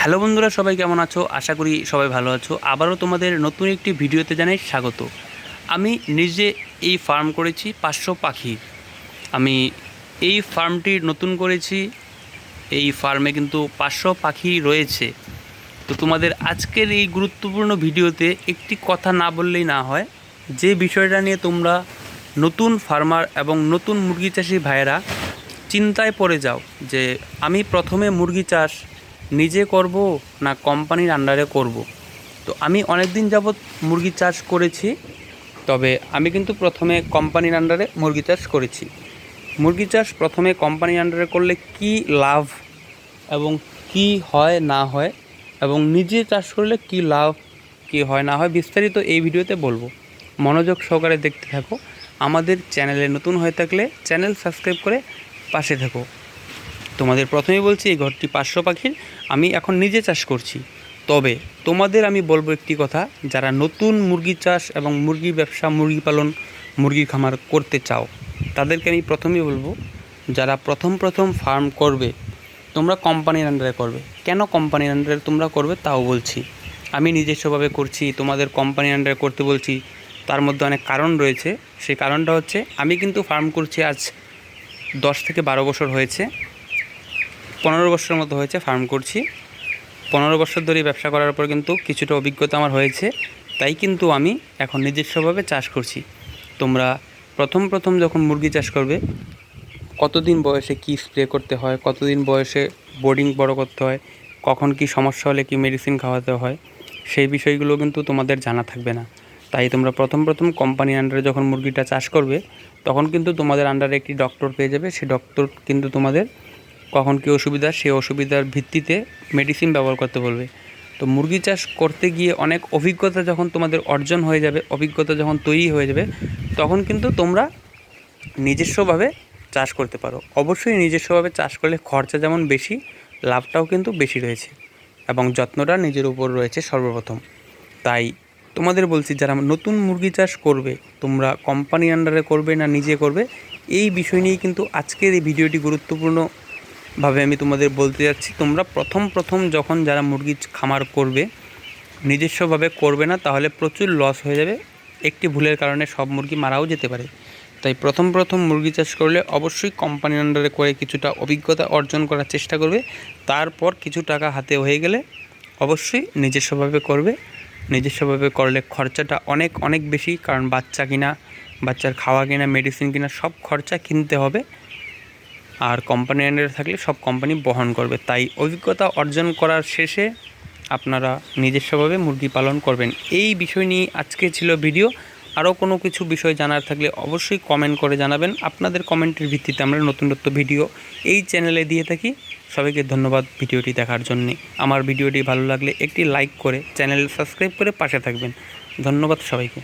Hello বন্ধুরা, সবাই কেমন আছো? আশা করি সবাই ভালো আছো। আবারও তোমাদের নতুন একটি ভিডিওতে জানাই স্বাগত। আমি নিজে এই ফার্ম করেছি পাঁচশো পাখি। আমি এই ফার্মটি নতুন করেছি। এই ফার্মে কিন্তু পাঁচশো পাখি রয়েছে। তো তোমাদের আজকের এই গুরুত্বপূর্ণ ভিডিওতে একটি কথা না বললেই না হয়, যে বিষয়টা নিয়ে তোমরা নতুন ফার্মার এবং নতুন মুরগি চাষি ভাইয়েরা চিন্তায় পড়ে যাও, যে আমি প্রথমে মুরগি চাষ নিজে করব না কোম্পানির আন্ডারে করব? তো আমি অনেক দিন যাবৎ মুরগি চাষ করেছি, তবে আমি কিন্তু প্রথমে কোম্পানির আন্ডারে মুরগি চাষ করেছি। মুরগি চাষ প্রথমে কোম্পানির আন্ডারে করলে কি লাভ এবং কি হয় না হয় এবং নিজে চাষ করলে কি লাভ, কি হয় না হয় বিস্তারিত এই ভিডিওতে বলব। মনোযোগ সহকারে দেখতে থাকো। আমাদের চ্যানেলে নতুন হয়ে থাকলে চ্যানেল সাবস্ক্রাইব করে পাশে থাকো। তোমাদের প্রথমেই বলছি, এই ঘরটি পাঁচশো পাখির। আমি এখন নিজে চাষ করছি। তবে তোমাদের আমি বলব একটি কথা, যারা নতুন মুরগি চাষ এবং মুরগি ব্যবসা, মুরগি পালন মুরগি খামার করতে চাও, তাদেরকে আমি প্রথমেই বলব, যারা প্রথম প্রথম ফার্ম করবে, তোমরা কোম্পানির আন্ডারে করবে। কেন কোম্পানির আন্ডারে তোমরা করবে তাও বলছি। আমি নিজস্বভাবে করছি, তোমাদের কোম্পানির আন্ডারে করতে বলছি, তার মধ্যে অনেক কারণ রয়েছে। সেই কারণটা হচ্ছে, আমি কিন্তু ফার্ম করছি আজ দশ থেকে বারো বছর হয়েছে। পনেরো বছরের মতো হয়েছে ফার্ম করছি। পনেরো বছর ধরে ব্যবসা করার পর কিন্তু কিছুটা অভিজ্ঞতা আমার হয়েছে। তাই কিন্তু আমি এখন নিজস্বভাবে চাষ করছি। তোমরা প্রথম প্রথম যখন মুরগি চাষ করবে, কতদিন বয়সে কি স্প্রে করতে হয়, কতদিন বয়সে বোর্ডিং বড় করতে হয়, কখন কি সমস্যা হলে কি মেডিসিন খাওয়াতে হয়, সেই বিষয়গুলো কিন্তু তোমাদের জানা থাকবে না। তাই তোমরা প্রথম প্রথম কোম্পানির আন্ডারে যখন মুরগিটা চাষ করবে, তখন কিন্তু তোমাদের আন্ডারে একটি ডক্টর পেয়ে যাবে। সেই ডক্টর কিন্তু তোমাদের কখন কী অসুবিধা সেই অসুবিধার ভিত্তিতে মেডিসিন ব্যবহার করতে বলবে। তো মুরগি চাষ করতে গিয়ে অনেক অভিজ্ঞতা যখন তোমাদের অর্জন হয়ে যাবে, অভিজ্ঞতা যখন তৈরি হয়ে যাবে, তখন কিন্তু তোমরা নিজস্বভাবে চাষ করতে পারো। অবশ্যই নিজস্বভাবে চাষ করলে খরচা যেমন বেশি, লাভটাও কিন্তু বেশি রয়েছে এবং যত্নটা নিজের উপর রয়েছে সর্বপ্রথম। তাই তোমাদের বলছি, যারা নতুন মুরগি চাষ করবে, তোমরা কোম্পানি আন্ডারে করবে না নিজে করবে, এই বিষয় নিয়েই কিন্তু আজকের এই ভিডিওটি গুরুত্বপূর্ণ। ভাবে আমি তোমাদের বলতে যাচ্ছি, তোমরা প্রথম প্রথম যখন যারা মুরগি খামার করবে, নিজস্বভাবে করবে না, তাহলে প্রচুর লস হয়ে যাবে। একটি ভুলের কারণে সব মুরগি মারাও যেতে পারে। তাই প্রথম প্রথম মুরগি চাষ করলে অবশ্যই কোম্পানির আন্ডারে করে কিছুটা অভিজ্ঞতা অর্জন করার চেষ্টা করবে। তারপর কিছু টাকা হাতে হয়ে গেলে অবশ্যই নিজস্বভাবে করবে। নিজস্বভাবে করলে খরচাটা অনেক অনেক বেশি, কারণ বাচ্চা কিনা, বাচ্চার খাওয়া কিনা মেডিসিন কিনা, সব খরচা কিনতে হবে। আর কোম্পানি আন্ডারে থাকলে সব কোম্পানি বহন করবে। তাই অভিজ্ঞতা অর্জন করার শেষে আপনারা নিজস্বভাবে মুরগি পালন করবেন। এই বিষয় নিয়ে আজকে ছিল ভিডিও আরও কোনো কিছু বিষয় জানার থাকলে অবশ্যই কমেন্ট করে জানাবেন। আপনাদের কমেন্টের ভিত্তিতে আমরা নতুন নতুন ভিডিও এই চ্যানেলে দিয়ে থাকি। সবাইকে ধন্যবাদ ভিডিওটি দেখার জন্যে। আমার ভিডিওটি ভালো লাগলে একটি লাইক করে চ্যানেল সাবস্ক্রাইব করে পাশে থাকবেন। ধন্যবাদ সবাইকে।